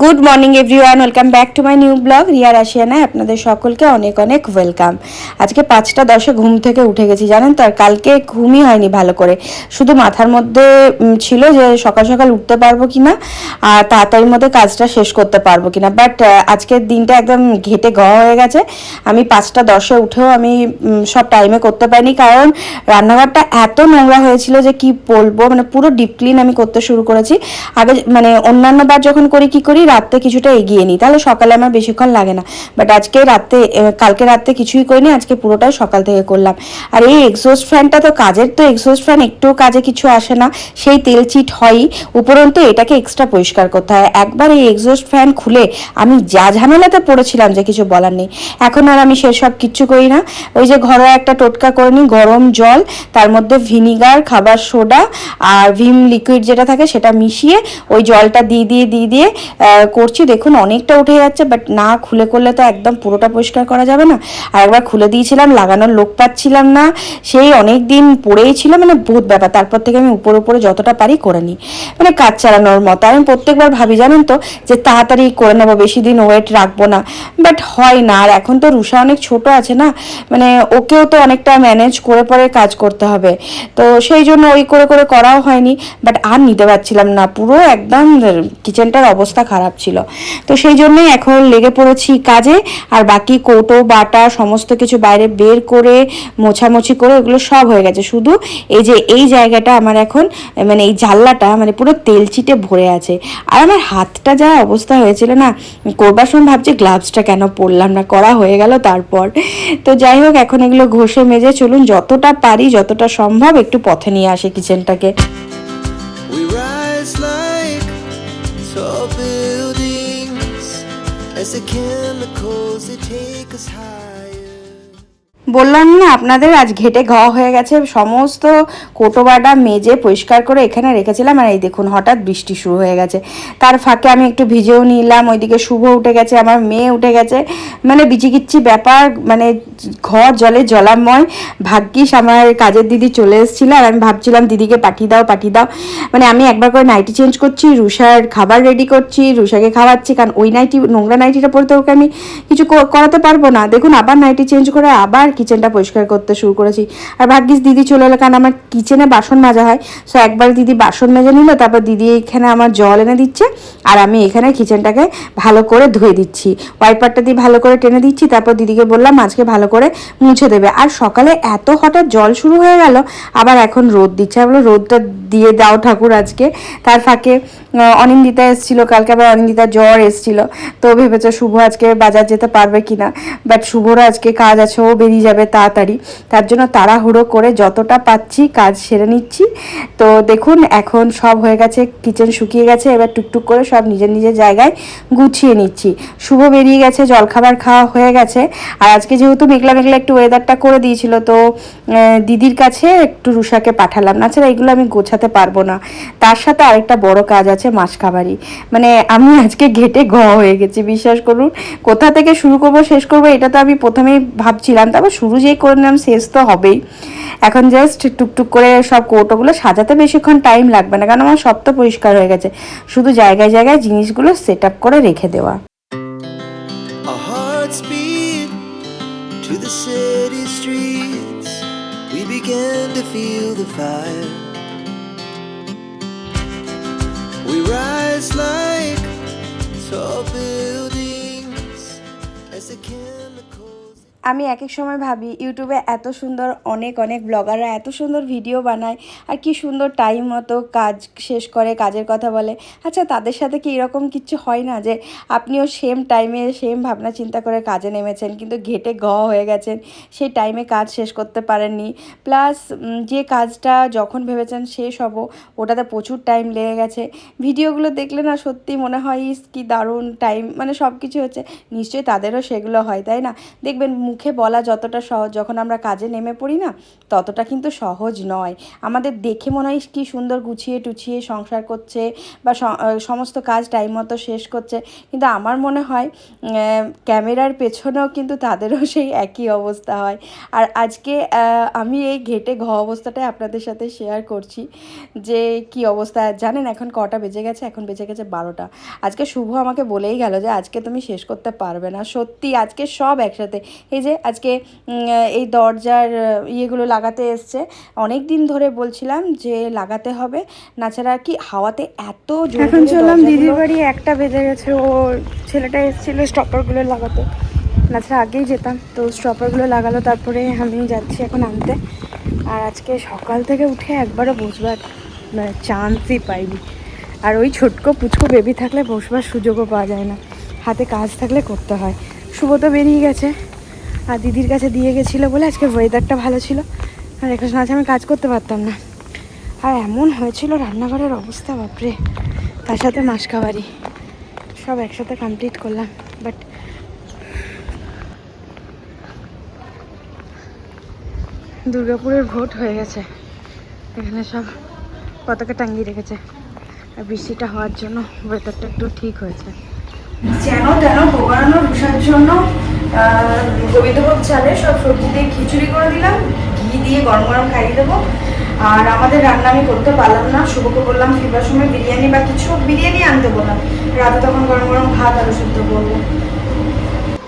Good morning everyone welcome back to my new blog Riya রাশিয়ানায় আপনাদের সকলকে অনেক অনেক ওয়েলকাম আজকে পাঁচটা দশে ঘুম থেকে উঠে গেছি, জানেন তো? আর কালকে ঘুমই হয়নি ভালো করে। শুধু মাথার মধ্যে ছিল যে সকাল সকাল উঠতে পারব কিনা, আর তাড়াতাড়ির মধ্যে কাজটা শেষ করতে পারব কিনা। বাট আজকের দিনটা একদম ঘেটে গ হয়ে গেছে। আমি পাঁচটা দশে উঠেও আমি সব টাইমে করতে পারিনি। কারণ রান্নাঘরটা এত নোংরা হয়েছিল যে কি বলব? মানে পুরো ডিপ ক্লিন আমি করতে শুরু করেছি। আগে মানে অন্যান্য বার যখন করি, কি করি? রাত্রে কিছুটা এগিয়ে নিই। তাহলে সকালে আমার বেশিক্ষণ লাগে না। বাট আজকে রাতে কালকে রাতে কিছুই করিনি, আজকে পুরোটাই সকাল থেকে করলাম। আর এই এক্সোস্ট ফ্যানটা তো কাজের, তো এক্সোস্ট ফ্যান একটুও কাজে কিছু আসে না। সেই তেল চিট হয়ই। উপরন্তু এটাকে এক্সট্রা পরিষ্কার করতে হয়। একবার এই এক্সোস্ট ফ্যান খুলে আমি যা ঝামেলাতে পড়েছিলাম যে কিছু বলার নেই। এখন আর আমি সেসব কিচ্ছু করি না। ওই যে ঘরোয়া একটা টোটকা করে নিই, গরম জল, তার মধ্যে ভিনিগার, খাবার সোডা আর ভিম লিকুইড যেটা থাকে সেটা মিশিয়ে ওই জলটা দিয়ে দিয়ে দিয়ে দিয়ে করছি। দেখুন, অনেকটা উঠে যাচ্ছে বাট না খুলে করলে তো একদম পুরোটা পরিষ্কার করা যাবে না। আর একবার খুলে দিয়েছিলাম, লাগানোর লোক পাচ্ছিলাম না। সেই অনেক দিন পড়েই ছিল মানে বহুত ব্যাপার। তারপর থেকে আমি উপরে উপরে যতটা পারি করে নিই। মানে কাজ চালানোর মতো। আমি প্রত্যেকবার ভাবি, জানেন তো, যে তাড়াতাড়ি করে নেব, বেশি দিন ওয়েট রাখব না। বাট হয় না। আর এখন তো রুষা অনেক ছোট আছে না মানে ওকেও তো অনেকটা ম্যানেজ করে পরে কাজ করতে হবে। তো সেই জন্য ওই করে করে করাও হয়নি। বাট আর নিতে পারছিলাম না। পুরো একদম কিচেনটার অবস্থা খারাপ ছিল। তো সেই জন্যই এখন লেগে পড়েছি কাজে, আর বাকি কৌটো, বাটা, সমস্ত কিছু বাইরে বের করে, মোছামুছি করে ওগুলো সব হয়ে গেছে। শুধু এই যে এই জায়গাটা আমার এখন মানে এই জানলাটা মানে পুরো তেল চিটে ভরে আছে। আর আমার হাতটা যা অবস্থা হয়েছিল না করবার সময় ভাবছি গ্লাভসটা কেন পরলাম না, করা হয়ে গেল তারপর। তো যাই হোক, এখন এগুলো ঘষে মেজে চলুন, যতটা পারি, যতটা সম্ভব একটু পথে নিয়ে আসে কিচেনটাকে We rise like tall as the chemicals they take us higher. বললাম না, আপনাদের আজ ঘেটে ঘ হয়ে গেছে, সমস্ত কোটোবাটা মেজে পরিষ্কার করে এখানে রেখেছিলাম, আর এই দেখুন, হঠাৎ বৃষ্টি শুরু হয়ে গেছে। তার ফাঁকে আমি একটু ভিজেও নিলাম, ওইদিকে শুভ উঠে গেছে, আমার মেয়ে উঠে গেছে। মানে বিচিকিচ্ছি ব্যাপার মানে ঘর জলে জলাময়, ভাগ্যিস আমার কাজের দিদি চলে এসেছিল, আর আমি ভাবছিলাম, দিদিকে পাঠিয়ে দাও পাঠিয়ে দাও। মানে আমি একবার করে নাইটি চেঞ্জ করছি, রুষার খাবার রেডি করছি, রুষাকে খাওয়াচ্ছি, কারণ ওই নাইটি নোংরা নাইটিটা পরে তো ওকে আমি কিছু করাতে পারব না। দেখুন, আবার নাইটি চেঞ্জ করে আবার কিচেনটা পরিষ্কার করতে শুরু করেছি। আর ভাগ্যিস দিদি চলে এলো, কারণ আমার কিচেনে বাসন মাজা হয়। সো একবার দিদি বাসন মেজে নিল, তারপর দিদি এখানে আমার জল এনে দিচ্ছে, আর আমি এখানে কিচেনটাকে ভালো করে ধুয়ে দিচ্ছি। ওয়াইপারটা দিয়ে ভালো করে টেনে দিচ্ছি, তারপর দিদিকে বললাম, আজকে ভালো করে মুছে দেবে। আর সকালে এত হঠাৎ জল শুরু হয়ে গেল, আবার এখন রোদ দিচ্ছে। আমি রোদটা দিয়ে দাও ঠাকুর আজকে। তার ফাঁকে অনিন্দিতা এসেছিল, কালকে আবার অনিন্দিতা জ্বর এসেছিল। তো ভেবেছো শুভ আজকে বাজার যেতে পারবে কিনা? বাট শুভর আজকে কাজ আছে, ও বেরিয়ে যাবে তাড়াতাড়ি। তার জন্য তাড়াহুড়ো করে যতটা পাচ্ছি কাজ সেরে নিচ্ছি। তো দেখুন, এখন সব হয়ে গেছে কিচেন শুকিয়ে গেছে, এবার টুকটুক করে সব নিজের নিজের জায়গায় গুছিয়ে নিচ্ছি। শুভ বেরিয়ে গেছে, জলখাবার খাওয়া হয়ে গেছে। আর আজকে যেহেতু মেঘলা মেঘলা একটু ওয়েদারটা করে দিয়েছিল, তো দিদির কাছে একটু রুষাকে পাঠালাম। না ছাড়া এগুলো আমি গোছাতে পারব না। তার সাথে আরেকটা বড় কাজ আছে মাছ খাবারই। মানে আমি আজকে ঘেটে ঘ হয়ে গেছি, বিশ্বাস করুন। কোথা থেকে শুরু করব, শেষ করব, এটা তো আমি প্রথমেই ভাবছিলাম। তারপর শুরু যেই করে নিলাম, শেষ তো হবেই। এখন জাস্ট টুকটুক করে সব কৌটোগুলো সাজাতে বেশিক্ষণ টাইম লাগবে না, কারণ আমার সব তো পরিষ্কার হয়ে গেছে। শুধু জায়গায় জায়গায় জিনিসগুলো সেট আপ করে রেখে দেওয়া। Like tall আমি এক এক সময় ভাবি, ইউটিউবে এত সুন্দর অনেক অনেক ব্লগাররা এত সুন্দর ভিডিও বানায়, আর কি সুন্দর টাইম মতো কাজ শেষ করে, কাজের কথা বলে। আচ্ছা তাদের সাথে কি এরকম কিছু হয় না যে আপনিও সেম টাইমে সেম ভাবনা চিন্তা করে কাজে নেমেছেন, কিন্তু ঘেটে গ হয়ে গেছেন, সেই টাইমে কাজ শেষ করতে পারেননি? প্লাস যে কাজটা যখন ভেবেছেন শেষ হব, ওটাতে প্রচুর টাইম লেগে গেছে। ভিডিওগুলো দেখলে না সত্যি মনে হয় কি দারুণ টাইম মানে সব কিছু হচ্ছে, নিশ্চয়ই তাদেরও সেগুলো হয়, তাই না? দেখবেন মুখ মুখে বলা যতটা সহজ, যখন আমরা কাজে নেমে পড়ি না, ততটা কিন্তু সহজ নয়। আমাদের দেখে মনে হয় কী সুন্দর গুছিয়ে টুছিয়ে সংসার করছে বা সমস্ত কাজ টাইম মতো শেষ করছে, কিন্তু আমার মনে হয় ক্যামেরার পেছনেও কিন্তু তাদেরও সেই একই অবস্থা হয়। আর আজকে আমি এই ঘেটে ঘ অবস্থাটাই আপনাদের সাথে শেয়ার করছি, যে কি অবস্থা। জানেন এখন কটা বেজে গেছে, এখন বেজে গেছে বারোটা। আজকে শুভ আমাকে বলেই গেল যে আজকে তুমি শেষ করতে পারবে না। সত্যি আজকে সব একসাথে। এই যে আজকে এই দরজার ইয়েগুলো লাগাতে এসছে। অনেক দিন ধরে বলছিলাম যে লাগাতে হবে। নাছাড়া কি হাওয়াতে এত এখন চললাম দিদির বাড়ি একটা বেজে গেছে। ও ছেলেটা এসেছিল স্টপারগুলো লাগাতে। নাছাড়া আগেই যেতাম। তো স্টপারগুলো লাগালো তারপরে আমি যাচ্ছি এখন আনতে। আর আজকে সকাল থেকে উঠে একবারও বসবার মানে চান্সই পাইনি। আর ওই ছোটকো পুচকো বেবি থাকলে বসবার সুযোগও পাওয়া যায় না। হাতে কাজ থাকলে করতে হয়। শুভ তো বেরিয়ে গেছে। আর দিদির কাছে দিয়ে গেছিল বলে আজকে ওয়েদারটা ভালো ছিল। আর এখন আছে আমি কাজ করতে পারতাম না। আর এমন হয়েছিল রান্নাঘরের অবস্থা, বাপরে। তার সাথে মাসকাবারি সব একসাথে কমপ্লিট করলাম বাট দুর্গাপুরের ভোট হয়ে গেছে। এখানে সব পতাকা টাঙ্গিয়ে রেখেছে। আর বৃষ্টিটা হওয়ার জন্য ওয়েদারটা একটু ঠিক হয়েছে। যেন তেন গোবরানো রুষার জন্য গোবিন্দভোগ চালে সব সবজি দিয়ে খিচুড়ি করে দিলাম, ঘি দিয়ে গরম গরম খাইয়ে দেবো। আর আমাদের রান্না আমি করতে পারলাম না শুভকে বললাম ফিরবার সময় বিরিয়ানি বা কিছু বিরিয়ানি আনতে বললাম রাতে তখন গরম গরম ভাত আলু সেদ্ধ করব।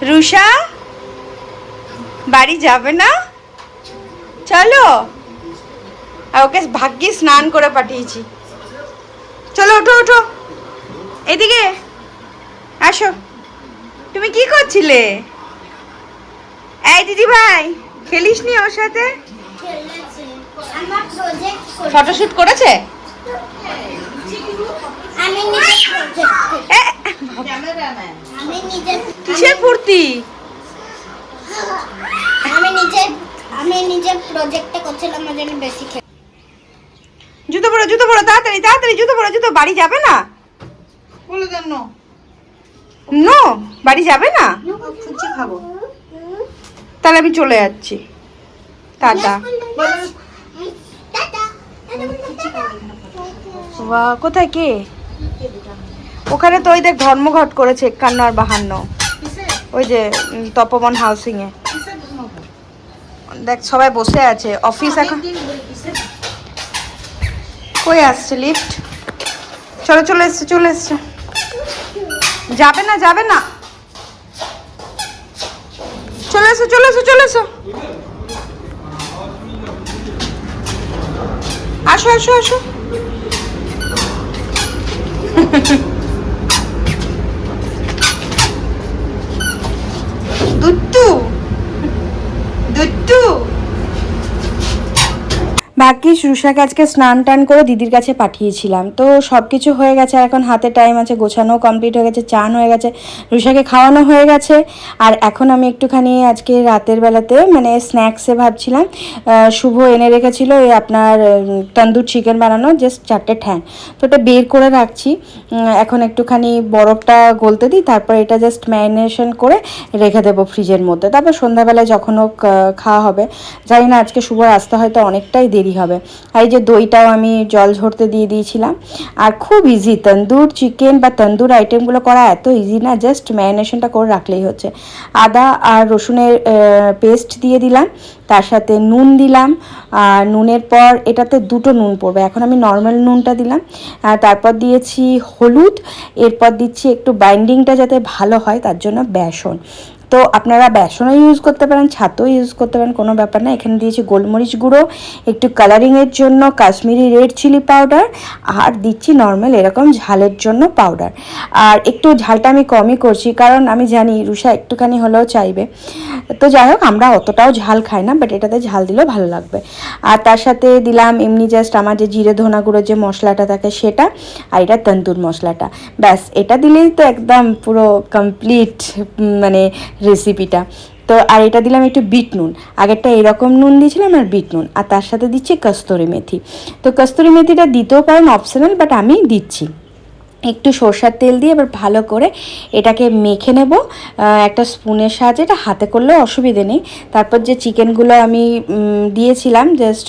রুষা বাড়ি যাবে না? চলো। আর ওকে ভাগ্যে স্নান করে পাঠিয়েছি। চলো, ওঠো ওঠো। এদিকে আসো। তুমি কি করছিলে? এই দিদি ভাই খেলিস নি ওর সাথে। ফটোশুট করেছে? আমি নিজে আমি নিজে কিসের ফুর্তি? আমি নিজে আমি নিজে প্রজেক্টটা করছিলাম ওই জন্য বেশি খেলে জুতো পরো জুতো পরো তাড়াতাড়ি তাড়াতাড়ি জুতো পরো জুতো বাড়ি যাবে না? বলে দেন না। নো বাড়ি যাবে না? খাব। তাহলে আমি চলে যাচ্ছি। টাটা। কোথায় কে? ওখানে তো ওই দেখ ধর্মঘট করেছে একান্ন আর বাহান্ন। ওই যে তপবন হাউসিং এ দেখ, সবাই বসে আছে। অফিস এখন কই আসছে লিফট? চলো, চলে এসছে চলে এসছে। যাবে না যাবে না। চলে এসো চলে এসো চলে এসো। আসো আসো আসো। ভাগ্যিস রুষাকে আজকে স্নান টান করে দিদির কাছে পাঠিয়েছিলাম। তো সব কিছু হয়ে গেছে, আর এখন হাতে টাইম আছে গোছানো কমপ্লিট হয়ে গেছে, চান হয়ে গেছে রুষাকে খাওয়ানো হয়ে গেছে। আর এখন আমি একটুখানি আজকে রাতের বেলাতে মানে স্ন্যাক্সে ভাবছিলাম শুভ এনে রেখেছিল ওই আপনার তন্দুর চিকেন বানানো জাস্ট চারটে ঠ্যাং। তো ওটা বের করে রাখছি। এখন একটুখানি বরফটা গলতে দিই, তারপর এটা জাস্ট ম্যারিনেশন করে রেখে দেবো ফ্রিজের মধ্যে। তারপর সন্ধ্যাবেলায় যখন হোক খাওয়া হবে। জানি না, আজকে শুভ আসতে হয়তো অনেকটাই দেরি আর এই যে দইটাও আমি জল ঝরতে দিয়ে দিয়েছিলাম। আর খুব ইজি তন্দুর চিকেন বা তন্দুর আইটেমগুলো করা এত ইজি না জাস্ট ম্যারিনেশনটা করে রাখলেই হচ্ছে। আদা আর রসুনের পেস্ট দিয়ে দিলাম, তার সাথে নুন দিলাম। আর নুনের পর এটাতে দুটো নুন পড়বে। এখন আমি নর্মাল নুনটা দিলাম। তারপর দিয়েছি হলুদ। এরপর দিচ্ছি একটু বাইন্ডিংটা যাতে ভালো হয়, তার জন্য বেসন। তো আপনারা বেসনও ইউজ করতে পারেন, ছাতও ইউজ করতে পারেন, কোনো ব্যাপার না। এখানে দিয়েছি গোলমরিচ গুঁড়ো, একটু কালারিংয়ের জন্য কাশ্মীরি রেড চিলি পাউডার আর দিচ্ছি নর্মাল এরকম ঝালের জন্য পাউডার আর একটু ঝালটা আমি কমই করছি, কারণ আমি জানি রুষা একটুখানি হলেও চাইবে। তো যাই হোক, আমরা অতটাও ঝাল খাই না বাট এটাতে ঝাল দিলেও ভালো লাগবে। আর তার সাথে দিলাম এমনি জাস্ট আমার যে জিরে ধনা গুঁড়োর যে মশলাটা থাকে সেটা, আর এটা তন্দুর মশলাটা। ব্যাস, এটা দিলেই তো একদম পুরো কমপ্লিট মানে রেসিপিটা তো আর এটা দিলাম একটু বিট নুন। আগেরটা এরকম নুন দিয়েছিলাম আর বিট নুন। আর তার সাথে দিচ্ছি কস্তুরি মেথি। তো কস্তুরি মেথিটা দিতেও পারেন অপশনাল বাট আমি দিচ্ছি। একটু সর্ষার তেল দিয়ে এবার ভালো করে এটাকে মেখে নেব। একটা স্পুনের সাহায্যে, এটা হাতে করলেও অসুবিধে নেই। তারপর যে চিকেনগুলো আমি দিয়েছিলাম জাস্ট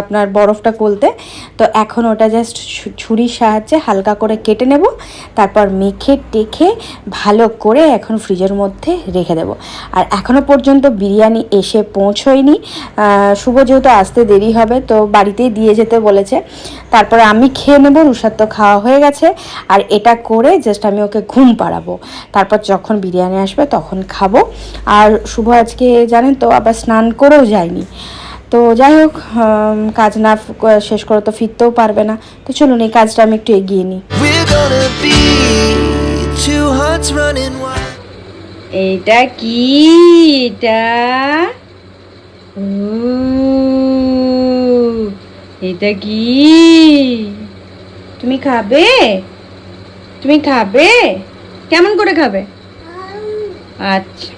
আপনার বরফটা গলতে, তো এখন ওটা জাস্ট ছুরির সাহায্যে হালকা করে কেটে নেব। তারপর মেখে, টেখে ভালো করে এখন ফ্রিজের মধ্যে রেখে দেব। আর এখনও পর্যন্ত বিরিয়ানি এসে পৌঁছয়নি। শুভ যেহেতু আসতে দেরি হবে, তো বাড়িতেই দিয়ে যেতে বলেছে। তারপরে আমি খেয়ে নেব রুষার তো খাওয়া হয়ে গেছে। আর এটা করে জাস্ট আমি ওকে ঘুম পাড়াবো। তারপর যখন বিরিয়ানি আসবে তখন খাব। আর শুভ আজকে জানেন তো আবার স্নান করেও যায়নি। তো যাই হোক কাজ না শেষ করে তো ফিরতেও পারবে না। তো চলুন এই কাজটা আমি একটু এগিয়ে নিই. এটা কি এটা এটা কি? তুমি খাবে? তুমি খাবে? কেমন করে খাবে? আচ্ছা।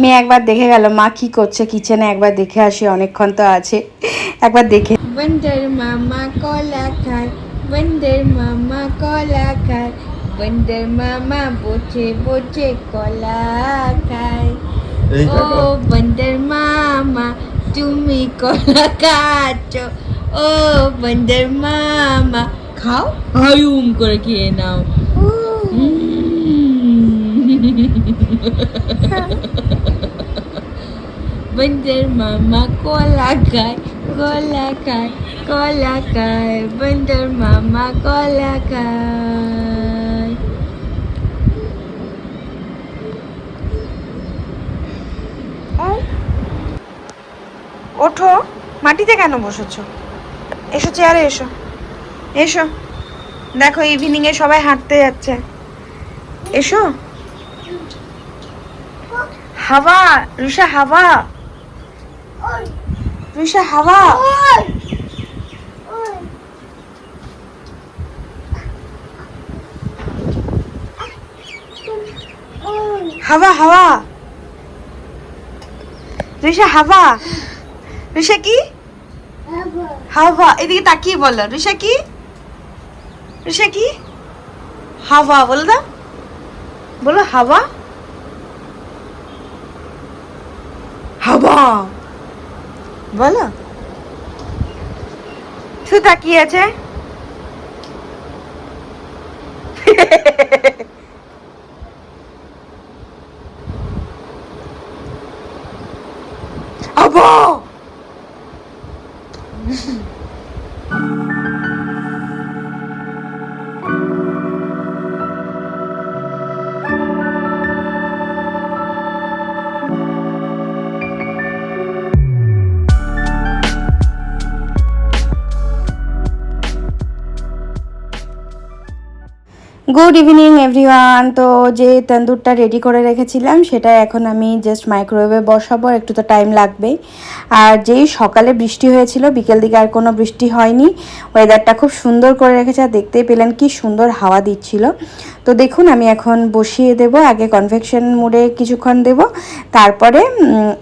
মেয়ে একবার দেখে গেল মা কি করছে কিচেনে একবার দেখে আসি অনেকক্ষণ তো আছে। একবার দেখে। বন্দর মামা কলা খায় বন্দর মামা কলা খায় বন্দর মামা বসে বসে কলা খায়। ও বন্দর মামা তুমি কলা খাচ্ছ ও বন্দর মামা খাও হায়ুম করে খেয়ে নাও। বন্দর মামা কলা খায় কলা খায় কলা খায়। বন্দর মামা কলা খায়। ওঠো, মাটিতে কেন বসেছো? এসো চেয়ারে এসো। এসো। দেখো ইভিনিং এ সবাই হাঁটতে যাচ্ছে। এসো। হাওয়া ঋষা হাওয়া। ঋষা হাওয়া। হাওয়া হাওয়া। ঋষা হাওয়া। ঋষা কি? হাওয়া, এদিকে তাকিয়ে বলো ঋষা কি ঋষা কি হাওয়া, বলো দাও। বলো, হাওয়া? হাওয়া। বলো। শুধু তাকিয়ে আছে। গুড ইভিনিং এভরিওয়ান তো যে তন্দুরটা রেডি করে রেখেছিলাম, সেটা এখন আমি জাস্ট মাইক্রোওয়েভে বসাবো, একটু তো টাইম লাগবেই। আর যেই সকালে বৃষ্টি হয়েছিল, বিকেল দিকে আর কোনো বৃষ্টি হয়নি। ওয়েদারটা খুব সুন্দর করে রেখেছে, আর দেখতেই পেলেন কি সুন্দর হাওয়া দিচ্ছিল। তো দেখুন, আমি এখন বসিয়ে দেব, আগে কনভেকশন মোডে কিছুক্ষণ দেব, তারপরে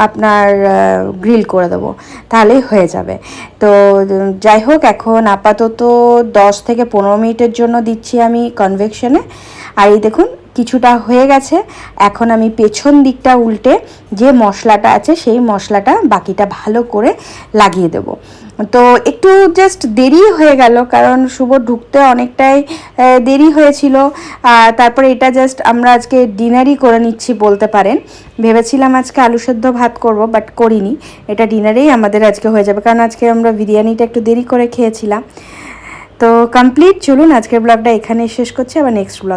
আপনার গ্রিল করে দেবো। তাহলেই হয়ে যাবে। তো যাই হোক, এখন আপাতত দশ থেকে পনেরো মিনিটের জন্য দিচ্ছি আমি কনভেকশনে আর এই দেখুন, কিছুটা হয়ে গেছে। এখন আমি পেছন দিকটা উল্টে যে মশলাটা আছে, সেই মশলাটা বাকিটা ভালো করে লাগিয়ে দেব। তো একটু জাস্ট দেরি হয়ে গেল, কারণ শুভ ঢুকতে অনেকটাই দেরি হয়েছিল। তারপরে এটা জাস্ট আমরা আজকে ডিনারই করে নিচ্ছি বলতে পারেন। ভেবেছিলাম আজকে আলু সেদ্ধ ভাত করব বাট করিনি। এটা ডিনারেই আমাদের আজকে হয়ে যাবে, কারণ আজকে আমরা বিরিয়ানিটা একটু দেরি করে খেয়েছিলাম। তো কমপ্লিট চলুন আজকের ব্লগটা এখানে শেষ করছি আবার নেক্সট ব্লগ